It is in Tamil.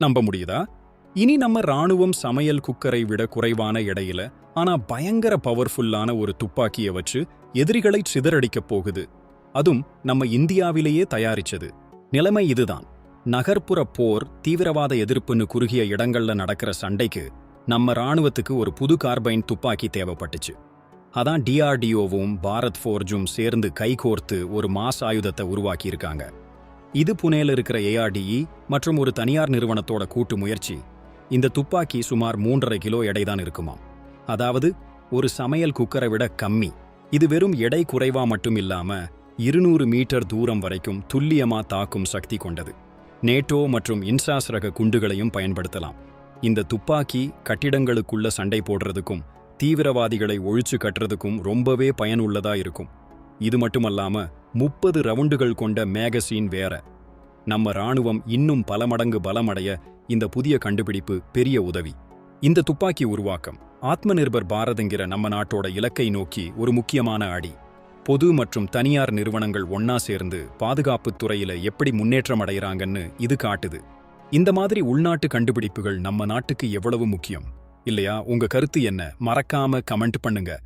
நம்ப முடியுதா? இனி நம்ம ராணுவம் சமையல் குக்கரை விட குறைவான எடையில ஆனா பயங்கர பவர்ஃபுல்லான ஒரு துப்பாக்கியை வச்சு எதிரிகளை சிதறடிக்கப் போகுது. அதுவும் நம்ம இந்தியாவிலேயே தயாரிச்சது. நிலைமை இதுதான். நகர்ப்புற போர் தீவிரவாத எதிர்ப்புன்னு குறுகிய இடங்கள்ல நடக்கிற சண்டைக்கு நம்ம ராணுவத்துக்கு ஒரு புது கார்பைன் துப்பாக்கி தேவைப்பட்டுச்சு. அதான் டிஆர்டிஓவும் பாரத் ஃபோர்ஜும் சேர்ந்து கைகோர்த்து ஒரு மாஸ் ஆயுதத்தை உருவாக்கியிருக்காங்க. இது புனேல இருக்கிற ஏஆர்டிஇ மற்றும் ஒரு தனியார் நிறுவனத்தோட கூட்டு முயற்சி. இந்த துப்பாக்கி சுமார் மூன்றரை கிலோ எடைதான் இருக்குமாம். அதாவது ஒரு சமையல் குக்கரை விட கம்மி. இது வெறும் எடை குறைவா மட்டும் இல்லாம இருநூறு மீட்டர் தூரம் வரைக்கும் துல்லியமா தாக்கும் சக்தி கொண்டது. நேட்டோ மற்றும் இன்சாஸ் ரக குண்டுகளையும் பயன்படுத்தலாம். இந்த துப்பாக்கி கட்டிடங்களுக்குள்ள சண்டை போடுறதுக்கும் தீவிரவாதிகளை ஒழிச்சு கட்டுறதுக்கும் ரொம்பவே பயனுள்ளதா இருக்கும். இது மட்டுமல்லாம முப்பது ரவுண்டுகள் கொண்ட மேகசீன் வேற. நம்ம ராணுவம் இன்னும் பல மடங்கு பலமடைய இந்த புதிய கண்டுபிடிப்பு பெரிய உதவி. இந்த துப்பாக்கி உருவாக்கம் ஆத்ம நிர்பர் பாரதங்கிற நம்ம நாட்டோட இலக்கை நோக்கி ஒரு முக்கியமான அடி. பொது மற்றும் தனியார் நிறுவனங்கள் ஒன்னா சேர்ந்து பாதுகாப்புத் துறையில எப்படி முன்னேற்றம் அடைகிறாங்கன்னு இது காட்டுது. இந்த மாதிரி உள்நாட்டு கண்டுபிடிப்புகள் நம்ம நாட்டுக்கு எவ்வளவு முக்கியம்? இல்லையா? உங்க கருத்து என்ன? மறக்காம கமெண்ட் பண்ணுங்க.